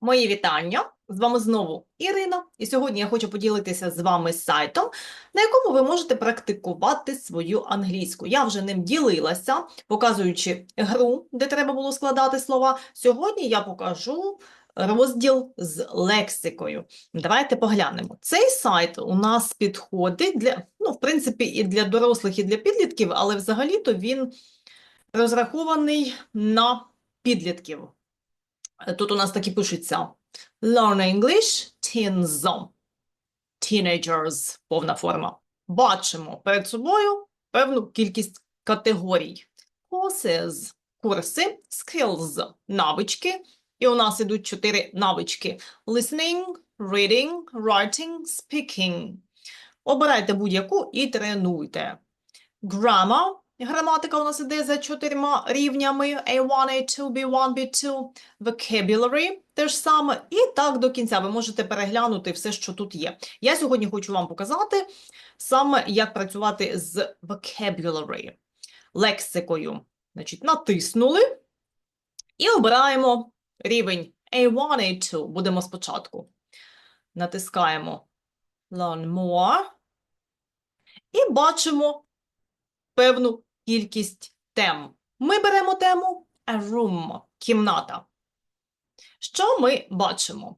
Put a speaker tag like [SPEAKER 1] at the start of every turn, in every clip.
[SPEAKER 1] Мої вітання! З вами знову Ірина, і сьогодні я хочу поділитися з вами сайтом, на якому ви можете практикувати свою англійську. Я вже ним ділилася, показуючи гру, де треба було складати слова. Сьогодні я покажу розділ з лексикою. Давайте поглянемо. Цей сайт у нас підходить для, ну, в принципі, і для дорослих, і для підлітків, але взагалі-то він розрахований на підлітків. Тут у нас так і пишеться Learn English Teens. Teenagers, повна форма. Бачимо перед собою певну кількість категорій. Courses – курси, skills – навички. І у нас ідуть чотири навички. Listening, reading, writing, speaking. Обирайте будь-яку і тренуйте. Grammar – граматика у нас іде за чотирма рівнями. A1, A2, B1, B2. Vocabulary – те ж саме. І так до кінця ви можете переглянути все, що тут є. Я сьогодні хочу вам показати саме, як працювати з vocabulary, лексикою. Значить, натиснули і обираємо рівень A1, A2. Будемо спочатку. Натискаємо Learn More. І бачимо певну кількість тем. Ми беремо тему a room – кімната. Що ми бачимо?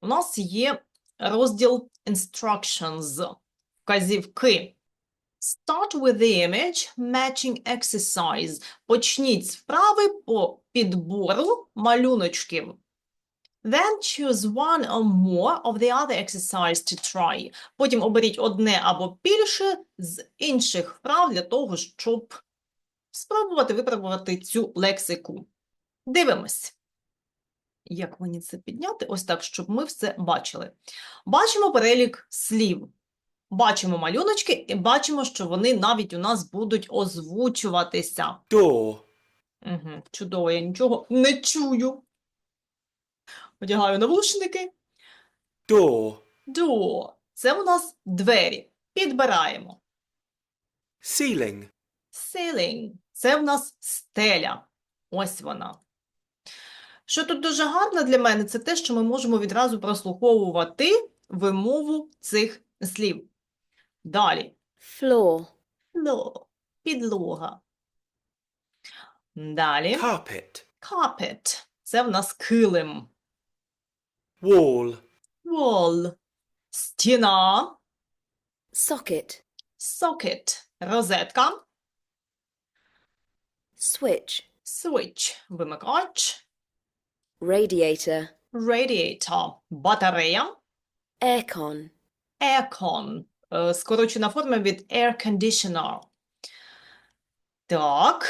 [SPEAKER 1] У нас є розділ instructions – вказівки. Start with the image matching exercise. Почніть з вправи по підбору малюночків. Then choose one or more of the other exercise to try. Потім оберіть одне або більше з інших вправ для того, щоб спробувати випробувати цю лексику. Дивимось. Як мені це підняти? Ось так, щоб ми все бачили. Бачимо перелік слів. Бачимо малюночки і бачимо, що вони навіть у нас будуть озвучуватися.
[SPEAKER 2] door,
[SPEAKER 1] Угу, чудово, я нічого не чую. Одягаю навушники.
[SPEAKER 2] door,
[SPEAKER 1] Door – це у нас двері. Підбираємо.
[SPEAKER 2] ceiling,
[SPEAKER 1] Ceiling – це в нас стеля. Ось вона. Що тут дуже гарно для мене, це те, що ми можемо відразу прослуховувати вимову цих слів. Далі.
[SPEAKER 3] floor,
[SPEAKER 1] Floor – підлога. Далі.
[SPEAKER 2] carpet,
[SPEAKER 1] Carpet – це в нас килим.
[SPEAKER 2] wall,
[SPEAKER 1] Wall – стіна.
[SPEAKER 3] socket,
[SPEAKER 1] Socket – розетка.
[SPEAKER 3] Switch,
[SPEAKER 1] Switch – вимикач.
[SPEAKER 3] radiator,
[SPEAKER 1] Radiator – батарея.
[SPEAKER 3] aircon,
[SPEAKER 1] Aircon – е, скорочена форма від air conditioner. Так.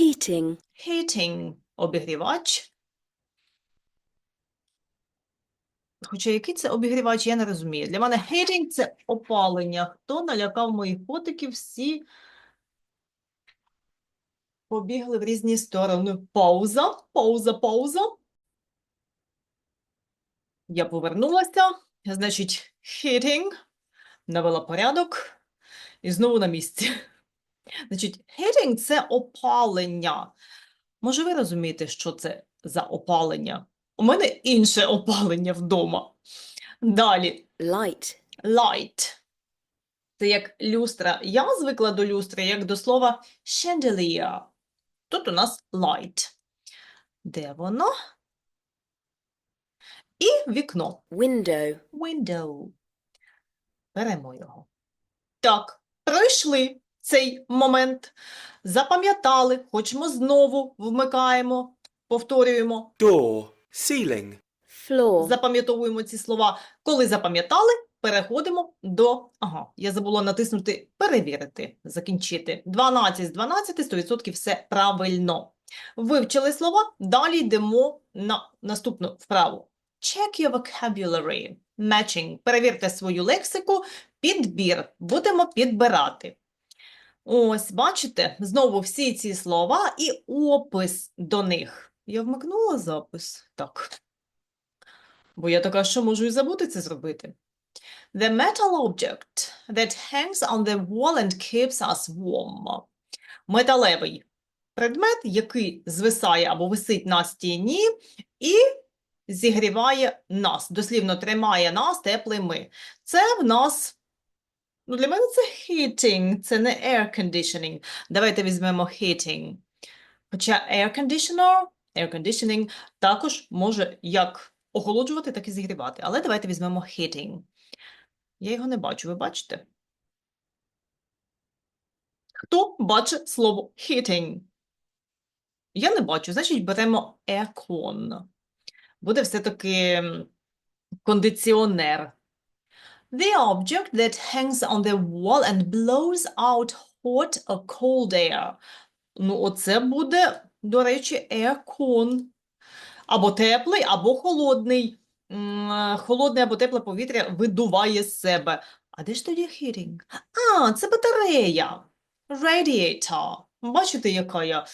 [SPEAKER 3] heating,
[SPEAKER 1] Heating – обігрівач. Хоча який це обігрівач, я не розумію. Для мене heating – це опалення. Хто налякав моїх котиків, всі побігли в різні сторони. Пауза, пауза, пауза. Я повернулася. Значить, heating. Навела порядок. І знову на місці. Значить, heating – це опалення. Може, ви розумієте, що це за опалення? У мене інше опалення вдома. Далі,
[SPEAKER 3] light,
[SPEAKER 1] light. Це як люстра. Я звикла до люстри, як до слова chandelier. Тут у нас light. Де воно? І вікно.
[SPEAKER 3] window,
[SPEAKER 1] Window. Беремо його. Так, пройшли цей момент. Запам'ятали, хочемо знову вмикаємо, повторюємо.
[SPEAKER 2] door, ceiling,
[SPEAKER 3] floor,
[SPEAKER 1] Запам'ятовуємо ці слова. Коли запам'ятали, переходимо до. Ага, я забула натиснути перевірити, закінчити. 12 з 12, 100% все правильно. Вивчили слова, далі йдемо на наступну вправу. Check your vocabulary. Matching. Перевірте свою лексику. Підбір. Будемо підбирати. Ось, бачите, знову всі ці слова і опис до них. Я вмикнула запис? Так. Бо я така, що можу і забути це зробити. The metal object that hangs on the wall and keeps us warm. Металевий предмет, який звисає або висить на стіні і зігріває нас, дослівно тримає нас теплими. Це в нас, ну для мене це heating, це не air conditioning. Давайте візьмемо heating. Хоча air conditioner, air conditioning також може як охолоджувати, так і зігрівати. Але давайте візьмемо heating. Я його не бачу, ви бачите? Хто бачить слово heating? Я не бачу, значить беремо aircon. Буде все-таки кондиціонер. The object that hangs on the wall and blows out hot or cold air. Ну, оце буде, до речі, aircon. Або теплий, або холодний. Е, Холодне або тепле повітря видуває з себе. А де ж тоді heating? А, це батарея. Radiator. Бачите, яка я?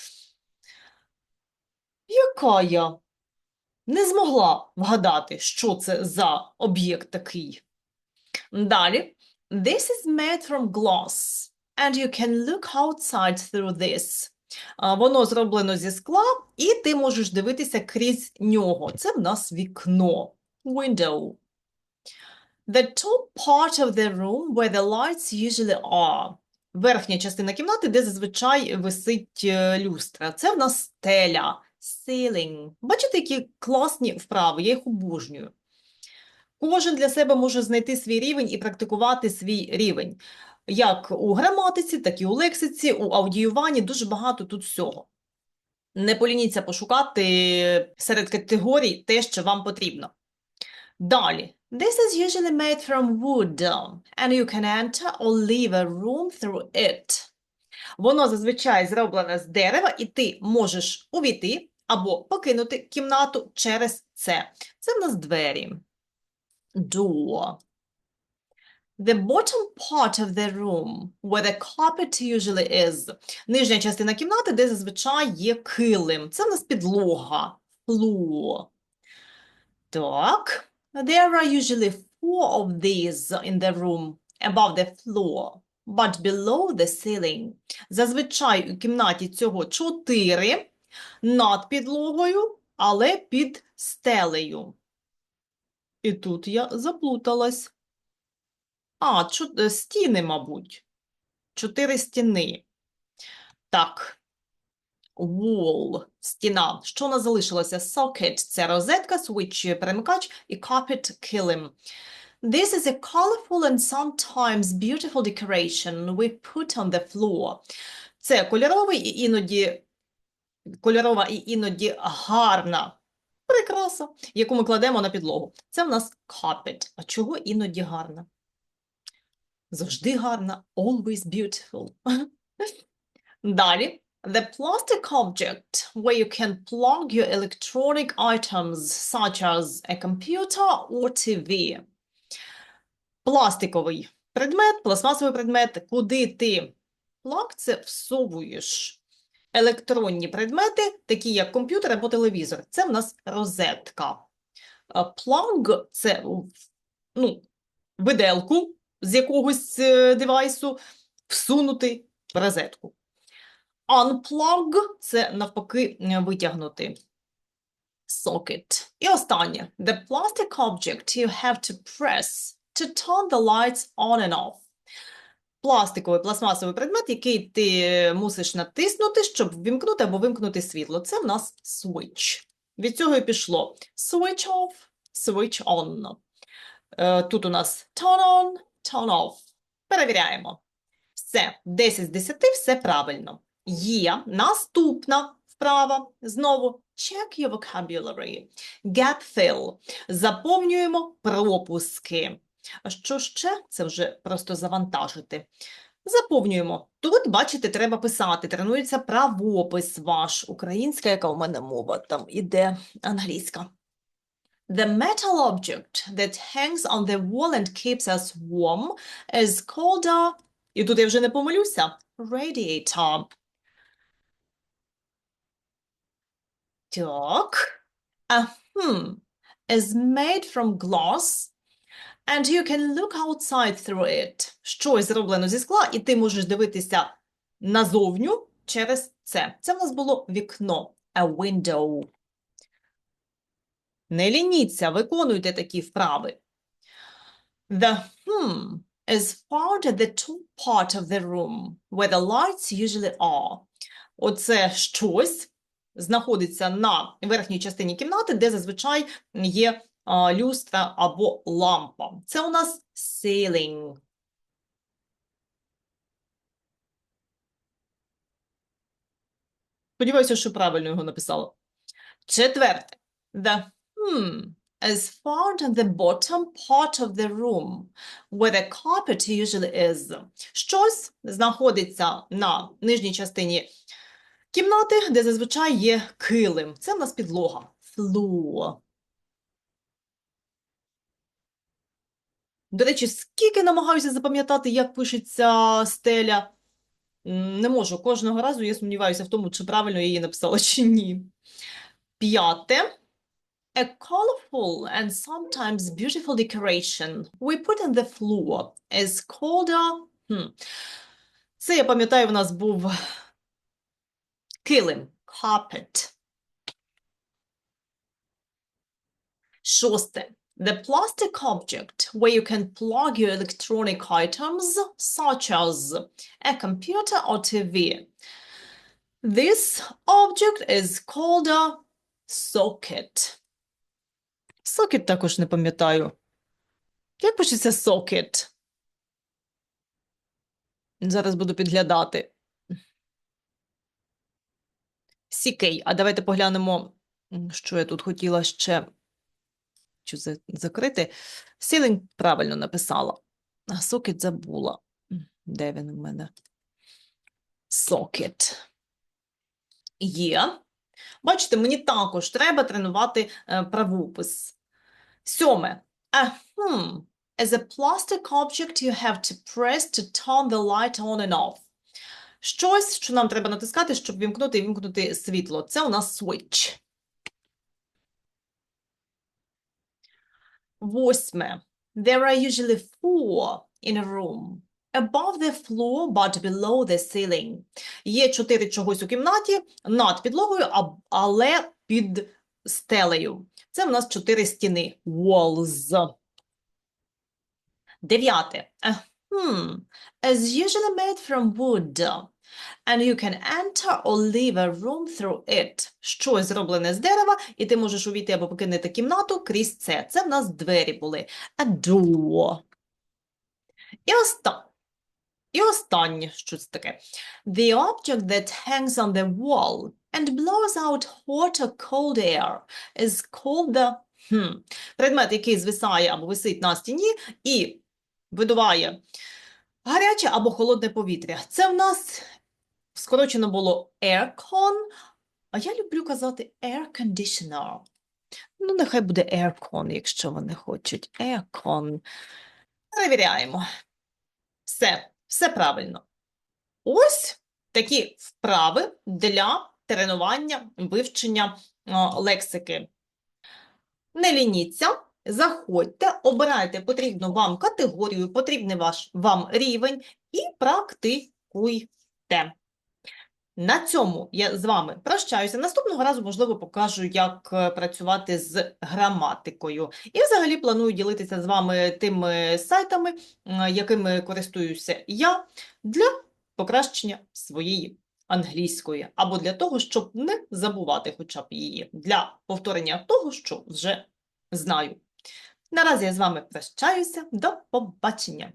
[SPEAKER 1] Яка я? Не змогла вгадати, що це за об'єкт такий. Далі. This is made from glass, and you can look outside through this. Воно зроблено зі скла, і ти можеш дивитися крізь нього. Це в нас вікно. Window. The top part of the room where the lights usually are. Верхня частина кімнати, де зазвичай висить е, люстра. Це в нас стеля. Ceiling. Бачите, які класні вправи, я їх обожнюю. Кожен для себе може знайти свій рівень і практикувати свій рівень. Як у граматиці, так і у лексиці, у аудіюванні, дуже багато тут всього. Не полініться пошукати серед категорій те, що вам потрібно. Далі. This is usually made from wood, and you can enter or leave a room through it. Воно зазвичай зроблене з дерева, і ти можеш увійти або покинути кімнату через це. Це в нас двері. Door. The bottom part of the room, where the carpet usually is. Нижня частина кімнати, де зазвичай є килим. Це в нас підлога. Floor. Так. There are usually four of these in the room, above the floor, but below the ceiling. Зазвичай у кімнаті цього чотири над підлогою, але під стелею. І тут я заплуталась. А, стіни, мабуть. Чотири стіни. Так. Wall – стіна. Що у нас залишилося? Socket – це розетка, switch – перемикач і carpet – килим. This is a colorful and sometimes beautiful decoration we put on the floor. Це кольоровий і іноді кольорова і іноді гарна прикраса, яку ми кладемо на підлогу. Це в нас carpet. А чого іноді гарна? Завжди гарна. Always beautiful. Далі. The plastic object where you can plug your electronic items such as a computer or TV. Пластиковий предмет, пластмасовий предмет, куди ти плаг це всовуєш електронні предмети, такі як комп'ютер або телевізор. Це в нас розетка. Plug – це ну, виделку з якогось е, девайсу всунути в розетку. Unplug – це навпаки е, витягнути. Socket. І останнє. The plastic object you have to press to turn the lights on and off. Пластиковий, пластмасовий предмет, який ти мусиш натиснути, щоб вімкнути або вимкнути світло. Це в нас switch. Від цього і пішло switch off, switch on. Е, Тут у нас turn on, turn off. Перевіряємо. Все, 10 з 10, все правильно. Є наступна вправа. Знову check your vocabulary. Gap fill. Заповнюємо пропуски. А що ще? Це вже просто завантажити. Заповнюємо. Тут, бачите, треба писати. Тренується правопис ваш. Українська, яка у мене мова, там іде англійська. The metal object that hangs on the wall and keeps us warm is called a... І тут я вже не помилюся. Radiator. Так. A hmm is made from glass and you can look outside through it. Щось зроблено зі скла, і ти можеш дивитися назовню через це. Це в нас було вікно. A window. Не лініться, виконуйте такі вправи. The hmm is found at the top part of the room, where the lights usually are. Оце щось знаходиться на верхній частині кімнати, де зазвичай є люстра або лампа. Це у нас ceiling. Сподіваюся, що правильно його написала. Четверте. The hmm is found on the bottom part of the room, where the carpet usually is. Щось знаходиться на нижній частині кімнати, де зазвичай є килим. Це в нас підлога. Floor. До речі, скільки намагаюся запам'ятати, як пишеться стеля. Не можу. Кожного разу я сумніваюся в тому, чи правильно я її написала, чи ні. П'яте. A colorful and sometimes beautiful decoration we put on the floor is called a... Hmm. Це, я пам'ятаю, в нас був килим, carpet. Шосте. The plastic object where you can plug your electronic items, such as a computer or TV. This object is called a socket. Socket також не пам'ятаю. Як пишеться socket? Зараз буду підглядати. CK. А давайте поглянемо, що я тут хотіла ще Хочу закрити. Ceiling правильно написала. А socket забула. Де він у мене? Socket. Є. Бачите, мені також треба тренувати е, правопис. Сьоме. A hmm is a plastic object you have to press to turn the light on and off. Щось, що нам треба натискати, щоб вімкнути і вімкнути світло. Це у нас switch. Восьме. There are usually four in a room. Above the floor, but below the ceiling. Є чотири чогось у кімнаті над підлогою, але під стелею. Це в нас чотири стіни. Walls. Дев'яте. Hmm is usually made from wood. And you can enter or leave a room through it. Щось зроблене з дерева, і ти можеш увійти або покинути кімнату крізь це. Це в нас двері були. A door. І оста... І останнє, це таке? The object that hangs on the wall and blows out hot or cold air is called the... Hmm. Предмет, який звисає або висить на стіні і видуває гаряче або холодне повітря. Це в нас скорочено було aircon, а я люблю казати air conditioner. Ну, нехай буде aircon, якщо вони хочуть. Aircon. Перевіряємо. Все, все правильно. Ось такі вправи для тренування, вивчення лексики. Не лініться, заходьте, обирайте потрібну вам категорію, потрібний ваш вам рівень і практикуйте. На цьому я з вами прощаюся. Наступного разу, можливо, покажу, як е, працювати з граматикою. І взагалі планую ділитися з вами тими сайтами, якими користуюся я для покращення своєї англійської, або для того, щоб не забувати хоча б її, для повторення того, що вже знаю. Наразі я з вами прощаюся. До побачення!